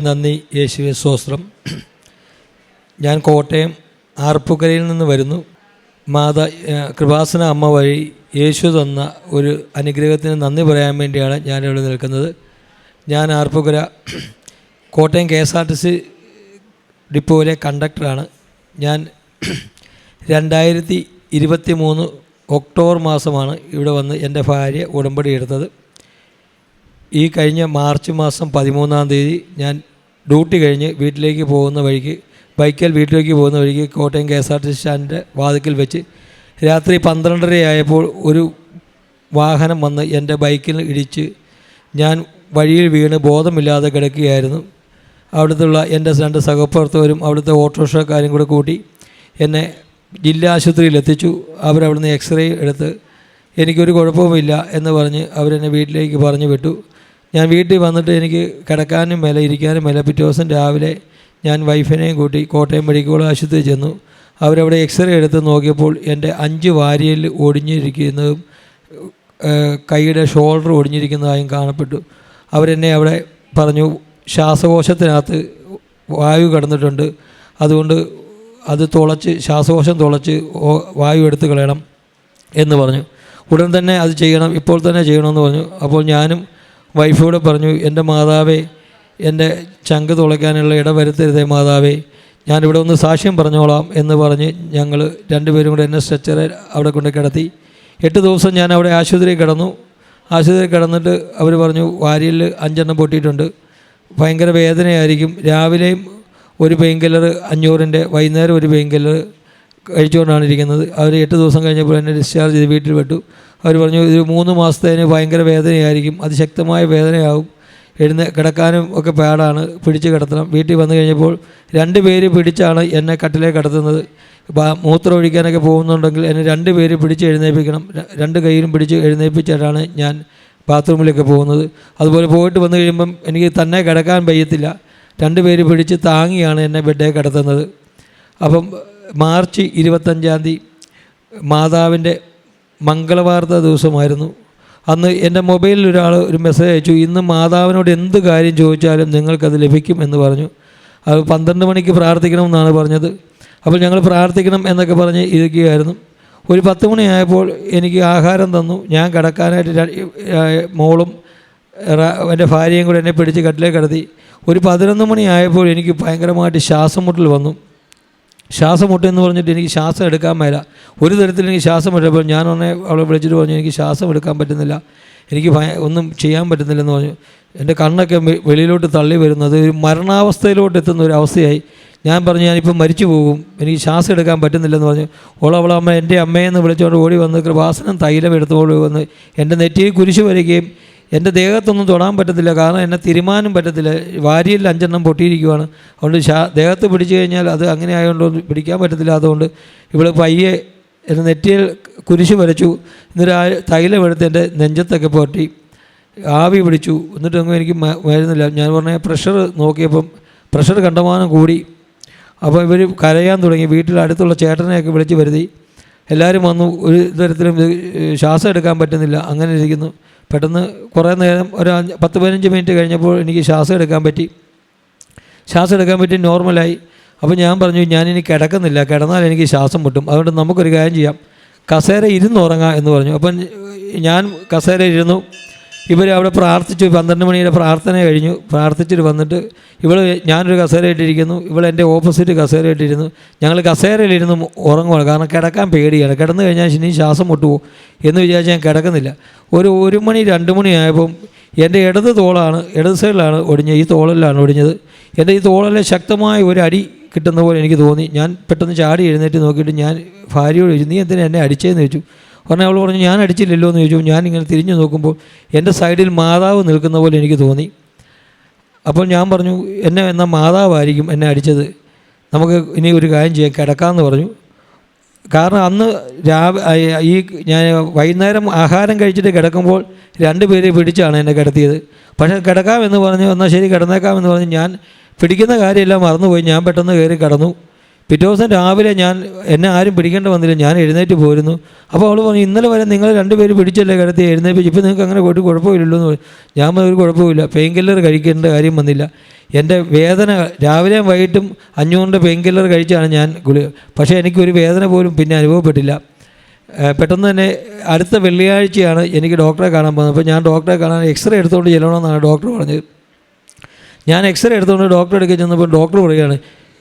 നന്ദി യേശുവെ സ്വസ്ത്രം. ഞാൻ കോട്ടയം ആർപ്പുകരയിൽ നിന്ന് വരുന്നു. മാതാ കൃപാസന അമ്മ വഴി യേശു തന്ന ഒരു അനുഗ്രഹത്തിന് നന്ദി പറയാൻ വേണ്ടിയാണ് ഞാനിവിടെ നിൽക്കുന്നത്. ഞാൻ Arpookara Kottayam K S R T C ഡിപ്പോയിലെ കണ്ടക്ടറാണ്. ഞാൻ രണ്ടായിരത്തി ഇരുപത്തി മൂന്ന് ഒക്ടോബർ മാസമാണ് ഇവിടെ വന്ന് എന്റെ ഭാര്യ ഉടമ്പടി എടുത്തത്. ഈ കഴിഞ്ഞ മാർച്ച് മാസം പതിമൂന്നാം തീയതി ഞാൻ ഡ്യൂട്ടി കഴിഞ്ഞ് വീട്ടിലേക്ക് പോകുന്ന വഴിക്ക് ബൈക്കിൽ വീട്ടിലേക്ക് പോകുന്ന വഴിക്ക് Kottayam K S R T സ്റ്റാൻഡിന്റെ വാതിക്കൽ വെച്ച് രാത്രി പന്ത്രണ്ടര ആയപ്പോൾ ഒരു വാഹനം വന്ന് എന്റെ ബൈക്കിൽ ഇടിച്ച് ഞാൻ വഴിയിൽ വീണ് ബോധമില്ലാതെ കിടക്കുകയായിരുന്നു. അവിടുത്തുള്ള എന്റെ രണ്ട് സഹപ്രവർത്തകരും അവിടുത്തെ ഓട്ടോറിക്ഷക്കാരും കൂടെ കൂട്ടി എന്നെ ജില്ലാ ആശുപത്രിയിൽ എത്തിച്ചു. അവരവിടുന്ന് എക്സ്റേ എടുത്ത് എനിക്കൊരു കുഴപ്പവുമില്ല എന്ന് പറഞ്ഞ് അവരെന്നെ വീട്ടിലേക്ക് പറഞ്ഞു വിട്ടു. ഞാൻ വീട്ടിൽ വന്നിട്ട് എനിക്ക് കിടക്കാനും മേല ഇരിക്കാനും മേല പിറ്റേ ദിവസം രാവിലെ ഞാൻ വൈഫിനെയും കൂട്ടി കോട്ടയം മെഡിക്കൽ കോളേജ് ആശുപത്രി ചെന്നു. അവരവിടെ എക്സ്റേ എടുത്ത് നോക്കിയപ്പോൾ എന്റെ അഞ്ച് വാരിയൽ ഒടിഞ്ഞിരിക്കുന്നതും കൈയുടെ ഷോൾഡർ ഒടിഞ്ഞിരിക്കുന്നതായും കാണപ്പെട്ടു. അവരെന്നെ അവിടെ പറഞ്ഞു ശ്വാസകോശത്തിനകത്ത് വായു കടന്നിട്ടുണ്ട്. അതുകൊണ്ട് അത് തുളച്ച് ശ്വാസകോശം തുളച്ച് വായു എടുത്ത് കളയണം എന്ന് പറഞ്ഞു. ഉടൻ തന്നെ അത് ചെയ്യണം ഇപ്പോൾ തന്നെ ചെയ്യണമെന്ന് പറഞ്ഞു. അപ്പോൾ ഞാനും വൈഫോട് പറഞ്ഞു എന്റെ മാതാവേ എന്റെ ചങ്ക് തുളയ്ക്കാനുള്ള ഇട വരുത്തരുതേ മാതാവേ. ഞാനിവിടെ ഒന്ന് സാക്ഷ്യം പറഞ്ഞോളാം എന്ന് പറഞ്ഞ് ഞങ്ങൾ രണ്ടുപേരും കൂടെ എന്നെ സ്ട്രെച്ചറെ അവിടെ കൊണ്ട് കിടത്തി. എട്ട് ദിവസം ഞാൻ അവിടെ ആശുപത്രിയിൽ കിടന്നു. ആശുപത്രിയിൽ കിടന്നിട്ട് അവർ പറഞ്ഞു വാരിയിൽ അഞ്ചെണ്ണം പൊട്ടിയിട്ടുണ്ട്. ഭയങ്കര വേദനയായിരിക്കും. രാവിലെയും ഒരു പെയിൻ കില്ലർ അഞ്ഞൂറിന്റെ വൈകുന്നേരം ഒരു പെയിൻ കില്ലർ കഴിച്ചുകൊണ്ടാണ് ഇരിക്കുന്നത്. അവർ എട്ട് ദിവസം കഴിഞ്ഞപ്പോൾ എന്നെ ഡിസ്ചാർജ് ചെയ്ത് വീട്ടിൽ വിട്ടു. അവർ പറഞ്ഞു ഇത് മൂന്ന് മാസത്തേന് ഭയങ്കര വേദനയായിരിക്കും. അതിശക്തമായ വേദനയാവും എഴുന്ന കിടക്കാനും ഒക്കെ പാടാണ്. പിടിച്ച് കിടത്തണം. വീട്ടിൽ വന്നു കഴിഞ്ഞപ്പോൾ രണ്ട് പേര് പിടിച്ചാണ് എന്നെ കട്ടിലേക്ക് കിടത്തുന്നത്. മൂത്രം ഒഴിക്കാനൊക്കെ പോകുന്നുണ്ടെങ്കിൽ എന്നെ രണ്ട് പേര് പിടിച്ച് എഴുന്നേൽപ്പിക്കണം. രണ്ട് കൈയിലും പിടിച്ച് എഴുന്നേൽപ്പിച്ചിട്ടാണ് ഞാൻ ബാത്റൂമിലൊക്കെ പോകുന്നത്. അതുപോലെ പോയിട്ട് വന്നു കഴിയുമ്പം എനിക്ക് തന്നെ കിടക്കാൻ പയ്യത്തില്ല രണ്ട് പേര് പിടിച്ച് താങ്ങിയാണ് എന്നെ ബെഡേ കിടത്തുന്നത്. അപ്പം മാർച്ച് ഇരുപത്തഞ്ചാം തീയതി മാതാവിന്റെ മംഗളവാർത്ത ദിവസമായിരുന്നു. അന്ന് എന്റെ മൊബൈലിൽ ഒരാൾ ഒരു മെസ്സേജ് അയച്ചു ഇന്ന് മാതാവിനോട് എന്ത് കാര്യം ചോദിച്ചാലും നിങ്ങൾക്കത് ലഭിക്കും എന്ന് പറഞ്ഞു. അത് പന്ത്രണ്ട് മണിക്ക് പ്രാർത്ഥിക്കണമെന്നാണ് പറഞ്ഞത്. അപ്പോൾ ഞങ്ങൾ പ്രാർത്ഥിക്കണം എന്നൊക്കെ പറഞ്ഞ് ഇരിക്കുകയായിരുന്നു. ഒരു പത്ത് മണിയായപ്പോൾ എനിക്ക് ആഹാരം തന്നു. ഞാൻ കിടക്കാനായിട്ട് മോളും എന്റെ ഭാര്യയും കൂടെ എന്നെ പിടിച്ച് കട്ടിലേക്ക് കിടത്തി. ഒരു പതിനൊന്ന് മണിയായപ്പോൾ എനിക്ക് ഭയങ്കരമായിട്ട് ശ്വാസം മുട്ടൽ വന്നു. ശ്വാസം എന്ന് പറഞ്ഞിട്ട് എനിക്ക് ശ്വാസം എടുക്കാൻ മേല. ഒരു തരത്തിൽ എനിക്ക് ശ്വാസം എടുത്തപ്പോൾ ഞാൻ ഉടനെ അവളെ വിളിച്ചിട്ട് പറഞ്ഞു എനിക്ക് ശ്വാസം എടുക്കാൻ പറ്റുന്നില്ല. എനിക്ക് ഒന്നും ചെയ്യാൻ പറ്റുന്നില്ലെന്ന് പറഞ്ഞു. എന്റെ കണ്ണൊക്കെ വെളിയിലോട്ട് തള്ളി വരുന്നത് ഒരു മരണാവസ്ഥയിലോട്ട് എത്തുന്ന ഒരു അവസ്ഥയായി. ഞാൻ പറഞ്ഞു ഞാനിപ്പോൾ മരിച്ചു പോകും. എനിക്ക് ശ്വാസം എടുക്കാൻ പറ്റുന്നില്ലെന്ന് പറഞ്ഞു. ഓളവളെ അമ്മ എന്റെ അമ്മയെന്ന് വിളിച്ചുകൊണ്ട് ഓടി വന്ന് കൃപാസനം തൈലം എടുത്തുകൊണ്ട് വന്ന് എന്റെ നെറ്റിയിൽ കുരിശ് വരികയും എന്റെ ദേഹത്തൊന്നും തൊടാൻ പറ്റത്തില്ല. കാരണം എന്നെ തിരുമാനും പറ്റത്തില്ല. വാരിയിൽ അഞ്ചെണ്ണം പൊട്ടിയിരിക്കുവാണ്. അതുകൊണ്ട് ശാ ദേഹത്ത് പിടിച്ചു കഴിഞ്ഞാൽ അത് അങ്ങനെ ആയതുകൊണ്ട് പിടിക്കാൻ പറ്റത്തില്ല. അതുകൊണ്ട് ഇവിടെ പയ്യെ എന്റെ നെറ്റിയിൽ കുരിശ് വരച്ചു. എന്നിട്ട് ആ തൈലമെടുത്ത് എന്റെ നെഞ്ചത്തൊക്കെ പൊട്ടി ആവി പിടിച്ചു. എന്നിട്ടൊന്നും എനിക്ക് വരുന്നില്ല ഞാൻ പറഞ്ഞ പ്രഷർ നോക്കിയപ്പം പ്രഷർ കണ്ടമാനം കൂടി. അപ്പോൾ ഇവർ കരയാൻ തുടങ്ങി. വീട്ടിൽ അടുത്തുള്ള ചേട്ടനെയൊക്കെ വിളിച്ച് വരുത്തി. എല്ലാവരും വന്നു. ഒരു തരത്തിലും ശ്വാസം എടുക്കാൻ പറ്റുന്നില്ല. അങ്ങനെ ഇരിക്കുന്നു. പെട്ടെന്ന് കുറേ നേരം ഒരു പത്ത് പതിനഞ്ച് മിനിറ്റ് കഴിഞ്ഞപ്പോൾ എനിക്ക് ശ്വാസം എടുക്കാൻ പറ്റി. ശ്വാസം എടുക്കാൻ പറ്റി നോർമലായി. അപ്പോൾ ഞാൻ പറഞ്ഞു ഞാനിനി കിടക്കുന്നില്ല കിടന്നാൽ എനിക്ക് ശ്വാസം മുട്ടും. അതുകൊണ്ട് നമുക്കൊരു കാര്യം ചെയ്യാം. കസേര ഇരുന്നുറങ്ങാം എന്ന് പറഞ്ഞു. അപ്പം ഞാൻ കസേര ഇരുന്നു. ഇവർ അവിടെ പ്രാർത്ഥിച്ചു പന്ത്രണ്ട് മണിയുടെ പ്രാർത്ഥന കഴിഞ്ഞു. പ്രാർത്ഥിച്ചിട്ട് വന്നിട്ട് ഇവൾ ഞാനൊരു കസേര ഇട്ടിരിക്കുന്നു ഇവൾ എന്റെ ഓപ്പോസിറ്റ് കസേര ഇട്ടിരുന്നു ഞങ്ങൾ കസേരയിലിരുന്ന് ഉറങ്ങുവാണ് കാരണം കിടക്കാൻ പേടിയാണ്. കിടന്നു കഴിഞ്ഞാൽ ഇനി ശ്വാസം മുട്ടുമോ എന്ന് വിചാരിച്ച് ഞാൻ കിടക്കുന്നില്ല. ഒരു ഒരു മണി രണ്ട് മണിയായപ്പം എന്റെ ഇടത് തോളാണ് ഇടത് സൈഡിലാണ് ഒടിഞ്ഞത് ഈ തോളിലാണ് ഒടിഞ്ഞത്. എന്റെ ഈ തോളിലെ ശക്തമായ ഒരു അടി കിട്ടുന്ന പോലെ എനിക്ക് തോന്നി. ഞാൻ പെട്ടെന്ന് ചാടി എഴുന്നേറ്റ് നോക്കിയിട്ട് ഞാൻ ഭാര്യയോട് ചോദിച്ചു നീ എന്തിനാ എന്നെ അടിച്ചതെന്ന് ചോദിച്ചു? ഉടനെ അവൾ പറഞ്ഞു ഞാൻ അടിച്ചില്ലല്ലോ എന്ന് ചോദിച്ചു ഞാൻ ഇങ്ങനെ തിരിഞ്ഞു നോക്കുമ്പോൾ എന്റെ സൈഡിൽ മാതാവ് നിൽക്കുന്ന പോലെ എനിക്ക് തോന്നി. അപ്പോൾ ഞാൻ പറഞ്ഞു എന്നെ എന്ന മാതാവായിരിക്കും എന്നെ അടിച്ചത്? നമുക്ക് ഇനി ഒരു കാര്യം ചെയ്യാം കിടക്കാമെന്ന് പറഞ്ഞു. കാരണം അന്ന് രാവ ഈ ഞാൻ വൈകുന്നേരം ആഹാരം കഴിച്ചിട്ട് കിടക്കുമ്പോൾ രണ്ട് പേര് പിടിച്ചാണ് എന്നെ കിടത്തിയത്. പക്ഷേ കിടക്കാമെന്ന് പറഞ്ഞു എന്നാൽ ശരി കിടന്നേക്കാമെന്ന് പറഞ്ഞ്. ഞാൻ പിടിക്കുന്ന കാര്യമെല്ലാം മറന്നുപോയി. ഞാൻ പെട്ടെന്ന് കയറി കിടന്നു. പിറ്റേ ദിവസം രാവിലെ ഞാൻ എന്നെ ആരും പിടിക്കേണ്ട വന്നില്ല. ഞാൻ എഴുന്നേറ്റ് പോരുന്നു. അപ്പോൾ അവൾ പറഞ്ഞു ഇന്നലെ വരെ നിങ്ങൾ രണ്ടുപേരും പിടിച്ചല്ലേ കിടത്തി എഴുന്നേപ്പിച്ച് ഇപ്പോൾ നിങ്ങൾക്ക് അങ്ങനെ പോയിട്ട് കുഴപ്പമില്ലല്ലോ എന്ന് പറഞ്ഞു. ഞാൻ ഒരു കുഴപ്പമില്ല. പെയിൻ കില്ലർ കഴിക്കേണ്ട കാര്യം വന്നില്ല. എന്റെ വേദന രാവിലെയും വൈകിട്ടും അഞ്ഞൂറിന്റെ പെയിൻ കില്ലർ കഴിച്ചാണ് ഞാൻ ഗുളി പക്ഷേ എനിക്കൊരു വേദന പോലും പിന്നെ അനുഭവപ്പെട്ടില്ല. പെട്ടെന്ന് തന്നെ അടുത്ത വെള്ളിയാഴ്ചയാണ് എനിക്ക് ഡോക്ടറെ കാണാൻ പോകുന്നത്. അപ്പോൾ ഞാൻ ഡോക്ടറെ കാണാൻ എക്സ്റേ എടുത്തുകൊണ്ട് ചെല്ലണമെന്നാണ് ഡോക്ടർ പറഞ്ഞത്. ഞാൻ എക്സ്റേ എടുത്തുകൊണ്ട് ഡോക്ടറെ എടുക്കാൻ ചെന്നപ്പോൾ ഡോക്ടർ പറയുകയാണ്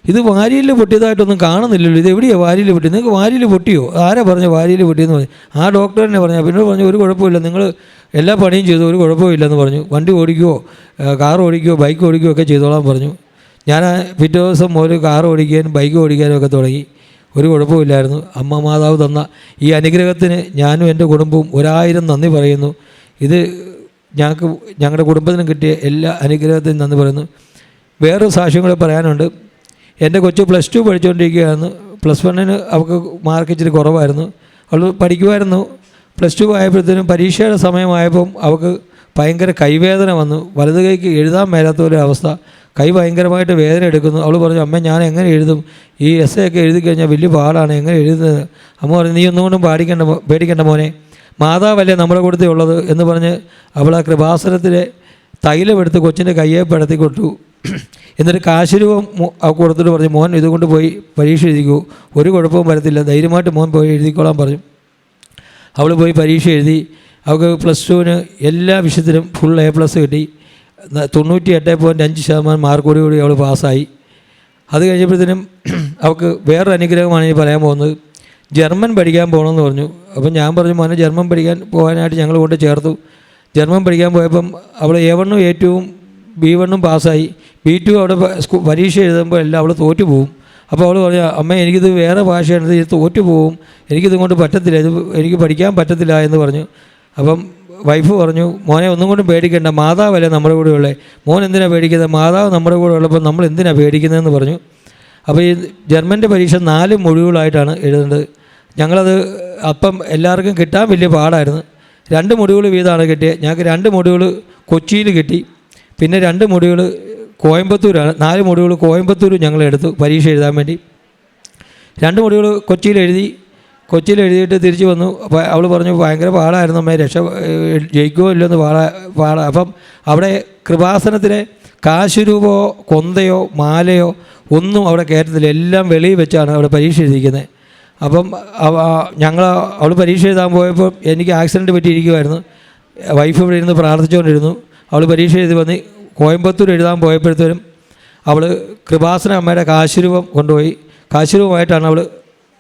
ഇത് വാരിയിൽ പൊട്ടിയതായിട്ടൊന്നും കാണുന്നില്ലല്ലോ. ഇത് എവിടെയാണ് വാരിയിൽ പൊട്ടി നിങ്ങൾക്ക് വാരിയിൽ പൊട്ടിയോ? ആരാ പറഞ്ഞു വാരിയിൽ പൊട്ടിയെന്ന് പറഞ്ഞു? ആ ഡോക്ടർ തന്നെ പറഞ്ഞു. പിന്നെ പറഞ്ഞു ഒരു കുഴപ്പമില്ല. നിങ്ങൾ എല്ലാ പണിയും ചെയ്തു. ഒരു കുഴപ്പമില്ലെന്ന് പറഞ്ഞു. വണ്ടി ഓടിക്കുകയോ കാർ ഓടിക്കുകയോ ബൈക്ക് ഓടിക്കുകയോ ഒക്കെ ചെയ്തോളാൻ പറഞ്ഞു. ഞാൻ പിറ്റേ ദിവസം ഒരു കാർ ഓടിക്കാനും ബൈക്ക് ഓടിക്കാനും ഒക്കെ തുടങ്ങി. ഒരു കുഴപ്പമില്ലായിരുന്നു. അമ്മ മാതാവ് തന്ന ഈ അനുഗ്രഹത്തിന് ഞാനും എന്റെ കുടുംബവും ഒരായിരം നന്ദി പറയുന്നു. ഇത് ഞങ്ങൾക്ക് ഞങ്ങളുടെ കുടുംബത്തിന് കിട്ടിയ എല്ലാ അനുഗ്രഹത്തിനും നന്ദി പറയുന്നു. വേറൊരു സാക്ഷ്യം കൂടെ പറയാനുണ്ട്. എന്റെ കൊച്ചു പ്ലസ് ടു പഠിച്ചുകൊണ്ടിരിക്കുകയായിരുന്നു പ്ലസ് വണ്ണിന് അവൾക്ക് മാർക്ക് ഇച്ചിരി കുറവായിരുന്നു. അവൾ പഠിക്കുമായിരുന്നു പ്ലസ് ടു ആയപ്പോഴത്തേനും പരീക്ഷയുടെ സമയമായപ്പം അവൾക്ക് ഭയങ്കര കൈവേദന വന്നു. വലത് കൈക്ക് എഴുതാൻ മേലാത്ത ഒരു അവസ്ഥ. കൈ ഭയങ്കരമായിട്ട് വേദന എടുക്കുന്നു. അവൾ പറഞ്ഞു അമ്മ ഞാൻ എങ്ങനെ എഴുതും? ഈ എസ് എ ഒക്കെ എഴുതി കഴിഞ്ഞാൽ വലിയ പാടാണ്. എങ്ങനെ എഴുതുന്നത്? അമ്മ പറഞ്ഞു നീ ഒന്നുകൊണ്ടും പാടിക്കേണ്ട പേടിക്കേണ്ട മോനെ. മാതാവല്ലേ നമ്മുടെ കൂട്ടത്തിൽ ഉള്ളത്? എന്ന് പറഞ്ഞ് അവൾ ആ കൃപാസനത്തിലെ തൈലമെടുത്ത് കൊച്ചിന്റെ കയ്യെ പടത്തി കൊടുത്തു എന്നിട്ട് കാശുരൂപം കൊടുത്തിട്ട് പറഞ്ഞു മോൻ ഇതുകൊണ്ട് പോയി പരീക്ഷ എഴുതിക്കൂ. ഒരു കുഴപ്പവും വരത്തില്ല. ധൈര്യമായിട്ട് മോൻ പോയി എഴുതിക്കോളാൻ പറഞ്ഞു. അവൾ പോയി പരീക്ഷ എഴുതി. അവൾക്ക് പ്ലസ് ടുവിന് എല്ലാ വിഷയത്തിലും ഫുൾ എ പ്ലസ് കിട്ടി. തൊണ്ണൂറ്റി എട്ട് പോയിന്റ് അഞ്ച് ശതമാനം മാർക്കോട് കൂടി അവൾ പാസ്സായി. അത് കഴിഞ്ഞപ്പോഴത്തേനും അവൾക്ക് വേറൊരു അനുഗ്രഹമാണ് ഇനി പറയാൻ പോകുന്നത്. ജർമ്മൻ പഠിക്കാൻ പോകണമെന്ന് പറഞ്ഞു. അപ്പം ഞാൻ പറഞ്ഞു മോനെ ജർമ്മൻ പഠിക്കാൻ പോകാനായിട്ട് ഞങ്ങൾ കൊണ്ട് ചേർത്തു. ജർമ്മൻ പഠിക്കാൻ പോയപ്പം അവൾ എ വണ്ണും ടുവും ബി വണ്ണും പാസ്സായി. ബി ടു അവിടെ പരീക്ഷ എഴുതുമ്പോൾ എല്ലാം അവൾ തോറ്റു പോകും അപ്പോൾ അവൾ പറഞ്ഞു അമ്മ എനിക്കിത് വേറെ ഭാഷയാണ് ഇത് തോറ്റു പോകും എനിക്കിത് കൊണ്ട് പറ്റത്തില്ല ഇത് എനിക്ക് പഠിക്കാൻ പറ്റത്തില്ല എന്ന് പറഞ്ഞു. അപ്പം വൈഫ് പറഞ്ഞു മോനെ ഒന്നും കൊണ്ടും പേടിക്കേണ്ട. മാതാവല്ലേ നമ്മുടെ കൂടെ ഉള്ളത് മോൻ എന്തിനാണ് പേടിക്കുന്നത് മാതാവ് നമ്മുടെ കൂടെ ഉള്ളപ്പോൾ നമ്മൾ എന്തിനാണ് പേടിക്കുന്നതെന്ന് പറഞ്ഞു. അപ്പോൾ ഈ ജർമ്മന്റെ പരീക്ഷ നാല് മൊഴികളായിട്ടാണ് എഴുതേണ്ടത്. ഞങ്ങളത് അപ്പം എല്ലാവർക്കും കിട്ടാൻ വലിയ പാടായിരുന്നു. രണ്ട് മൊഴികൾ വീതമാണ് കിട്ടിയത് ഞങ്ങൾക്ക് രണ്ട് മൊഴികൾ കൊച്ചിയിൽ കിട്ടി. പിന്നെ രണ്ട് മൊഴികൾ കോയമ്പത്തൂരാണ് നാല് മൊഡ്യൂൾ കോയമ്പത്തൂർ ഞങ്ങൾ എടുത്തു പരീക്ഷ എഴുതാൻ വേണ്ടി. രണ്ട് മൊഡ്യൂൾ കൊച്ചിയിൽ എഴുതി കൊച്ചിയിൽ എഴുതിയിട്ട് തിരിച്ചു വന്നു. അപ്പോൾ അവൾ പറഞ്ഞു ഭയങ്കര പാടായിരുന്നു അമ്മേ രക്ഷ ജയിക്കുമോ ഇല്ലെന്ന് പാടാ പാടാ. അപ്പം അവിടെ കൃപാസനത്തിലെ കാശുരൂപോ കൊന്തയോ മാലയോ ഒന്നും അവിടെ കയറ്റത്തില്ല. എല്ലാം വെളിയിൽ വെച്ചാണ് അവിടെ പരീക്ഷ എഴുതിക്കുന്നത് അപ്പം ഞങ്ങൾ അവൾ പരീക്ഷ എഴുതാൻ പോയപ്പോൾ എനിക്ക് ആക്സിഡന്റ് പറ്റിയിരിക്കുമായിരുന്നു വൈഫ് ഇവിടെ ഇരുന്ന് പ്രാർത്ഥിച്ചുകൊണ്ടിരുന്നു. അവൾ പരീക്ഷ എഴുതി വന്ന് കോയമ്പത്തൂർ എഴുതാൻ പോയപ്പോഴത്തേനും അവൾ കൃപാസന അമ്മയുടെ കാശുരൂപം കൊണ്ടുപോയി. കാശുരൂപമായിട്ടാണ് അവൾ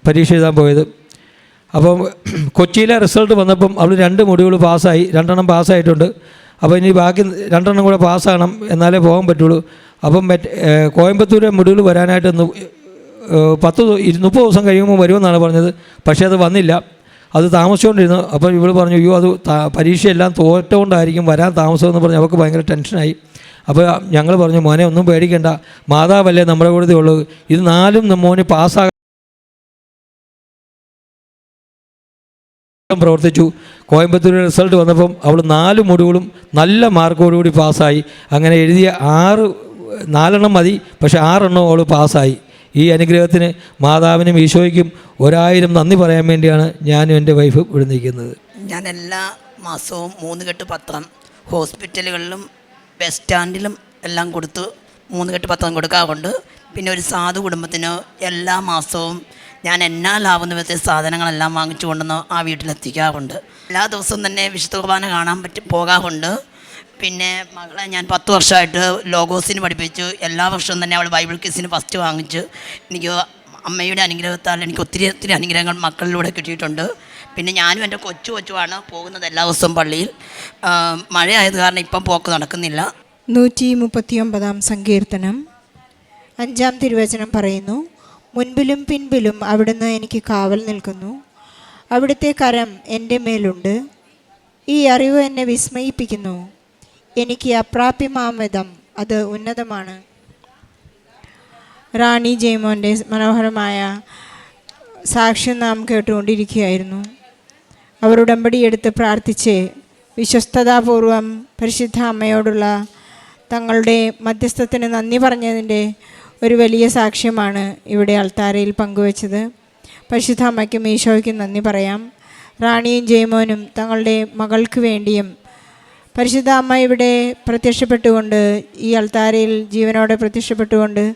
പരീക്ഷ എഴുതാൻ പോയത്. അപ്പം കൊച്ചിയിലെ റിസൾട്ട് വന്നപ്പം അവൾ രണ്ട് മൊഡ്യൂൾ പാസ്സായി. രണ്ടെണ്ണം പാസ്സായിട്ടുണ്ട്. അപ്പോൾ ഇനി ബാക്കി രണ്ടെണ്ണം കൂടെ പാസ്സാകണം എന്നാലേ പോകാൻ പറ്റുള്ളൂ. അപ്പം മറ്റ് കോയമ്പത്തൂരെ മൊഡ്യൂൾ വരാനായിട്ട് പത്ത് മുപ്പത് ദിവസം കഴിയുമ്പോൾ വരുമെന്നാണ് പറഞ്ഞത്. പക്ഷേ അത് വന്നില്ല. അത് താമസിച്ചുകൊണ്ടിരുന്നു. അപ്പോൾ ഇവൾ പറഞ്ഞു അയ്യോ അത് പരീക്ഷയെല്ലാം തോറ്റുകൊണ്ടായിരിക്കും വരാൻ താമസമെന്ന് പറഞ്ഞ് അവൾക്ക് ഭയങ്കര ടെൻഷനായി. അപ്പോൾ ഞങ്ങൾ പറഞ്ഞു മോനെ ഒന്നും പേടിക്കേണ്ട. മാതാവല്ലേ നമ്മുടെ കൂടെ ഉള്ളൂ. ഇത് നാലും മോന് പാസ്സാകാൻ പ്രവർത്തിച്ചു. കോയമ്പത്തൂർ റിസൾട്ട് വന്നപ്പം അവൾ നാല് മൊഡ്യൂളും നല്ല മാർക്കോടുകൂടി പാസ്സായി. അങ്ങനെ എഴുതിയ ആറ് നാലെണ്ണം മതി. പക്ഷേ ആറെണ്ണം അവൾ പാസ്സായി. ഈ അനുഗ്രഹത്തിന് മാതാവിനും ഈശോയ്ക്കും ഒരായിരം നന്ദി പറയാൻ വേണ്ടിയാണ് ഞാനും എന്റെ വൈഫ് ഇവിടെ നിൽക്കുന്നത്. ഞാൻ എല്ലാ മാസവും മൂന്ന് കെട്ട് പത്രം ഹോസ്പിറ്റലുകളിലും ബസ് സ്റ്റാൻഡിലും എല്ലാം കൊടുത്ത് മൂന്ന് കെട്ട് പത്രം കൊടുക്കാറുണ്ട്. പിന്നെ ഒരു സാധു കുടുംബത്തിന് എല്ലാ മാസവും ഞാൻ എന്നാലാവുന്ന വിധത്തിൽ സാധനങ്ങളെല്ലാം വാങ്ങിച്ചു കൊണ്ടുവന്ന് ആ വീട്ടിലെത്തിക്കാറുണ്ട്. എല്ലാ ദിവസവും തന്നെ വിശുദ്ധ കുർബാന കാണാൻ പറ്റി പോകാറുണ്ട്. പിന്നെ മകളെ ഞാൻ പത്ത് വർഷമായിട്ട് ലോഗോസിന് പഠിപ്പിച്ചു. എല്ലാ വർഷവും തന്നെ അവൾ ബൈബിൾ കിസിന് ഫസ്റ്റ് വാങ്ങിച്ചു. എനിക്ക് അമ്മയുടെ അനുഗ്രഹത്താൽ എനിക്ക് ഒത്തിരി ഒത്തിരി അനുഗ്രഹങ്ങൾ മക്കളിലൂടെ കിട്ടിയിട്ടുണ്ട്. പിന്നെ ഞാനും എന്റെ കൊച്ചു കൊച്ചുമാണ് പോകുന്നത് എല്ലാ ദിവസവും പള്ളിയിൽ. മഴയായത് കാരണം ഇപ്പം പോക്ക് നടക്കുന്നില്ല. നൂറ്റി മുപ്പത്തിയൊമ്പതാം സങ്കീർത്തനം. അഞ്ചാം തിരുവചനം പറയുന്നു മുൻപിലും പിൻപിലും അവിടുന്ന് എനിക്ക് കാവൽ നിൽക്കുന്നു. അവിടുത്തെ കരം എന്റെ മേലുണ്ട്. ഈ അറിവ് എന്നെ വിസ്മയിപ്പിക്കുന്നു. എനിക്ക് അപ്രാപ്യമാം വിധം അത് ഉന്നതമാണ്. റാണി ജയ്മോന്റെ മനോഹരമായ സാക്ഷ്യം നാം കേട്ടുകൊണ്ടിരിക്കുകയായിരുന്നു. അവർ ഉടമ്പടിയെടുത്ത് പ്രാർത്ഥിച്ച് വിശ്വസ്തതാപൂർവം പരിശുദ്ധ അമ്മയോടുള്ള തങ്ങളുടെ മധ്യസ്ഥത്തിന് നന്ദി പറഞ്ഞതിന്റെ ഒരു വലിയ സാക്ഷ്യമാണ് ഇവിടെ അൾത്താരയിൽ പങ്കുവച്ചത്. പരിശുദ്ധ അമ്മയ്ക്കും ഈശോയ്ക്കും നന്ദി പറയാം. റാണിയും ജയമോനും തങ്ങളുടെ മകൾക്ക് വേണ്ടിയും പരിശുദ്ധ അമ്മ ഇവിടെ പ്രത്യക്ഷപ്പെട്ടുകൊണ്ട് ഈ അൾത്താരയിൽ ജീവനോടെ പ്രത്യക്ഷപ്പെട്ടുകൊണ്ട്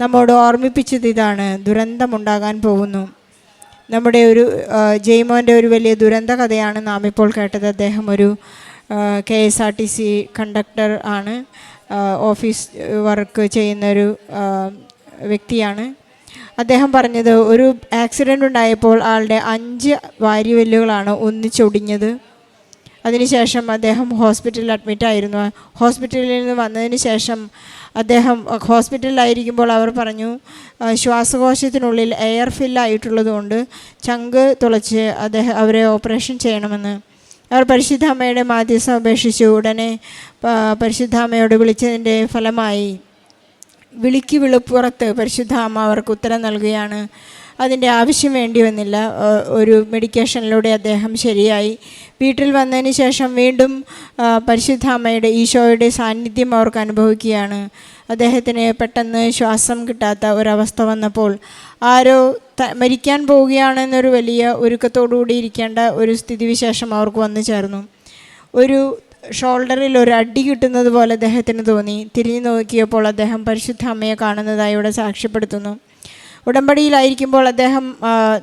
നമ്മോട് ഓർമ്മിപ്പിച്ചത് ഇതാണ് ദുരന്തമുണ്ടാകാൻ പോകുന്നു. നമ്മുടെ ഒരു ജയ്മോന്റെ ഒരു വലിയ ദുരന്ത കഥയാണ് നാം ഇപ്പോൾ കേട്ടത്. അദ്ദേഹം ഒരു K S R T C conductor ആണ്. ഓഫീസ് വർക്ക് ചെയ്യുന്നൊരു വ്യക്തിയാണ്. അദ്ദേഹം പറഞ്ഞത് ഒരു ആക്സിഡന്റ് ഉണ്ടായപ്പോൾ ആളുടെ അഞ്ച് വാരിവല്ലുകളാണ് ഒന്നിച്ചൊടിഞ്ഞത്. അതിനുശേഷം അദ്ദേഹം ഹോസ്പിറ്റലിൽ അഡ്മിറ്റായിരുന്നു ഹോസ്പിറ്റലിൽ നിന്ന് വന്നതിന് ശേഷം അദ്ദേഹം ഹോസ്പിറ്റലിലായിരിക്കുമ്പോൾ അവർ പറഞ്ഞു ശ്വാസകോശത്തിനുള്ളിൽ എയർ ഫില്ലായിട്ടുള്ളതുകൊണ്ട് ചങ്ക് തുളച്ച് അദ്ദേഹം അവരെ ഓപ്പറേഷൻ ചെയ്യണമെന്ന്. അവർ പരിശുദ്ധ അമ്മയുടെ മാധ്യസ്ഥം അപേക്ഷിച്ചു ഉടനെ പരിശുദ്ധ അമ്മയോട് വിളിച്ചതിന്റെ ഫലമായി വിളിക്ക് വിളിപ്പുറത്ത് പരിശുദ്ധ അമ്മ അവർക്ക് ഉത്തരം നൽകുകയാണ്. അതിന്റെ ആവശ്യം വേണ്ടി വന്നില്ല ഒരു മെഡിക്കേഷനിലൂടെ അദ്ദേഹം ശരിയായി. വീട്ടിൽ വന്നതിന് ശേഷം വീണ്ടും പരിശുദ്ധ അമ്മയുടെ ഈശോയുടെ സാന്നിധ്യം അവർക്ക് അനുഭവിക്കുകയാണ്. അദ്ദേഹത്തിന് പെട്ടെന്ന് ശ്വാസം കിട്ടാത്ത ഒരവസ്ഥ വന്നപ്പോൾ ആരോ മരിക്കാൻ പോവുകയാണെന്നൊരു വലിയ ഒരുക്കത്തോടുകൂടി ഇരിക്കേണ്ട ഒരു സ്ഥിതിവിശേഷം അവർക്ക് വന്നു ചേർന്നു. ഒരു ഷോൾഡറിൽ ഒരു അടി കിട്ടുന്നത് പോലെ അദ്ദേഹത്തിന് തോന്നി. തിരിഞ്ഞു നോക്കിയപ്പോൾ അദ്ദേഹം പരിശുദ്ധ അമ്മയെ കാണുന്നതായി ഇവിടെ സാക്ഷ്യപ്പെടുത്തുന്നു. ഉടമ്പടിയിലായിരിക്കുമ്പോൾ അദ്ദേഹം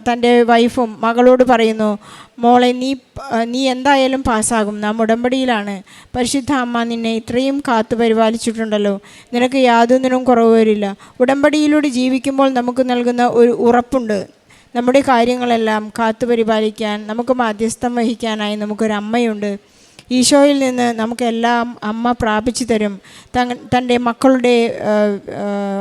തന്റെ വൈഫും മകളോട് പറയുന്നു മോളെ നീ നീ എന്തായാലും പാസ്സാകും. നാം ഉടമ്പടിയിലാണ്. പരിശുദ്ധ അമ്മ നിന്നെ ഇത്രയും കാത്തു പരിപാലിച്ചിട്ടുണ്ടല്ലോ. നിനക്ക് യാതൊന്നിനും കുറവ് വരില്ല. ഉടമ്പടിയിലൂടെ ജീവിക്കുമ്പോൾ നമുക്ക് നൽകുന്ന ഒരു ഉറപ്പുണ്ട്. നമ്മുടെ കാര്യങ്ങളെല്ലാം കാത്തു പരിപാലിക്കാൻ നമുക്ക് മാധ്യസ്ഥം വഹിക്കാനായി നമുക്കൊരു അമ്മയുണ്ട് ഈശോയിൽ നിന്ന് നമുക്കെല്ലാം അമ്മ പ്രാപിച്ചു തരും. തന്റെ മക്കളുടെ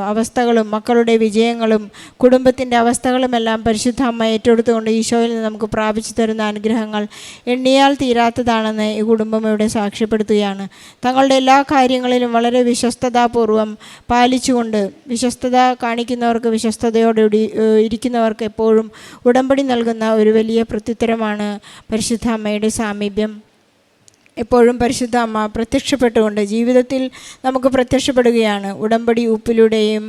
അവസ്ഥകളും മക്കളുടെ വിജയങ്ങളും കുടുംബത്തിന്റെ അവസ്ഥകളുമെല്ലാം പരിശുദ്ധ അമ്മ ഏറ്റെടുത്തുകൊണ്ട് ഈശോയിൽ നിന്ന് നമുക്ക് പ്രാപിച്ചു തരുന്ന അനുഗ്രഹങ്ങൾ എണ്ണിയാൽ തീരാത്തതാണെന്ന് ഈ കുടുംബം ഇവിടെ സാക്ഷ്യപ്പെടുത്തുകയാണ്. തങ്ങളുടെ എല്ലാ കാര്യങ്ങളിലും വളരെ വിശ്വസ്തതാപൂർവം പാലിച്ചുകൊണ്ട് വിശ്വസ്തത കാണിക്കുന്നവർക്ക് വിശ്വസ്തയോടെ ഇരിക്കുന്നവർക്ക് എപ്പോഴും ഉടമ്പടി നൽകുന്ന ഒരു വലിയ പ്രത്യുത്തരമാണ് പരിശുദ്ധ അമ്മയുടെ സാമീപ്യം. എപ്പോഴും പരിശുദ്ധ അമ്മ പ്രത്യക്ഷപ്പെട്ടുകൊണ്ട് ജീവിതത്തിൽ നമുക്ക് പ്രത്യക്ഷപ്പെടുകയാണ്. ഉടമ്പടി ഉപ്പിലൂടെയും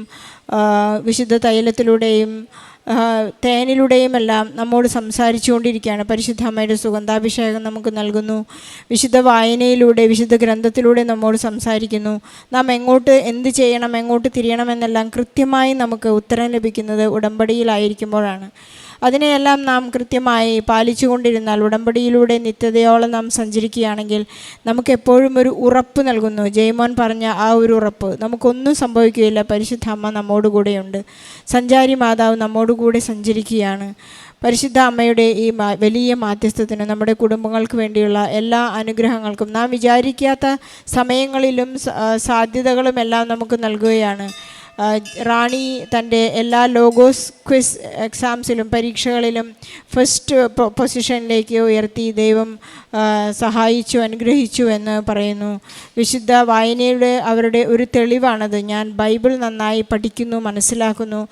വിശുദ്ധ തൈലത്തിലൂടെയും തേനിലൂടെയുമെല്ലാം നമ്മോട് സംസാരിച്ചുകൊണ്ടിരിക്കുകയാണ്. പരിശുദ്ധ അമ്മയുടെ സുഗന്ധാഭിഷേകം നമുക്ക് നൽകുന്നു. വിശുദ്ധ വായനയിലൂടെ വിശുദ്ധ ഗ്രന്ഥത്തിലൂടെ നമ്മോട് സംസാരിക്കുന്നു. നാം എങ്ങോട്ട് എന്ത് ചെയ്യണം എങ്ങോട്ട് തിരിയണമെന്നെല്ലാം കൃത്യമായി നമുക്ക് ഉത്തരം ലഭിക്കുന്നത് ഉടമ്പടിയിലായിരിക്കുമ്പോഴാണ്. അതിനെയെല്ലാം നാം കൃത്യമായി പാലിച്ചുകൊണ്ടിരുന്നാൽ ഉടമ്പടിയിലൂടെ നിത്യതയോളം നാം സഞ്ചരിക്കുകയാണെങ്കിൽ നമുക്ക് എപ്പോഴും ഒരു ഉറപ്പ് നൽകുന്നു. ജയ്മോൻ പറഞ്ഞ ആ ഒരു ഉറപ്പ് നമുക്കൊന്നും സംഭവിക്കുകയില്ല. പരിശുദ്ധ അമ്മ നമ്മോടുകൂടെയുണ്ട്. സഞ്ചാരി മാതാവ് നമ്മോടുകൂടെ സഞ്ചരിക്കുകയാണ്. പരിശുദ്ധ അമ്മയുടെ ഈ വലിയ മാധ്യസ്ഥത്തിന് നമ്മുടെ കുടുംബങ്ങൾക്ക് വേണ്ടിയുള്ള എല്ലാ അനുഗ്രഹങ്ങൾക്കും നാം വിചാരിക്കാത്ത സമയങ്ങളിലും സാധ്യതകളും എല്ലാം നമുക്ക് നൽകുകയാണ്. റാണി തന്റെ എല്ലാ ലോഗോസ് ക്വിസ് എക്സാംസിലും പരീക്ഷകളിലും ഫസ്റ്റ് പൊസിഷനിലേക്ക് ഉയർത്തി ദൈവം സഹായിച്ചു അനുഗ്രഹിച്ചു എന്ന് പറയുന്നു. വിശുദ്ധ വായനയുടെ അവരുടെ ഒരു തെളിവാണത്. ഞാൻ ബൈബിൾ നന്നായി പഠിക്കുന്നു മനസ്സിലാക്കുന്നു.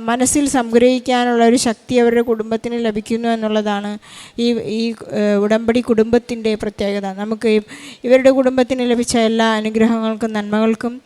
മനസ്സിൽ സംഗ്രഹിക്കാനുള്ള ഒരു ശക്തി അവരുടെ കുടുംബത്തിന് ലഭിക്കുന്നു എന്നുള്ളതാണ് ഈ ഈ ഉടമ്പടി കുടുംബത്തിന്റെ പ്രത്യേകത. നമുക്ക് ഇവരുടെ കുടുംബത്തിന് ലഭിച്ച എല്ലാ അനുഗ്രഹങ്ങൾക്കും നന്മകൾക്കും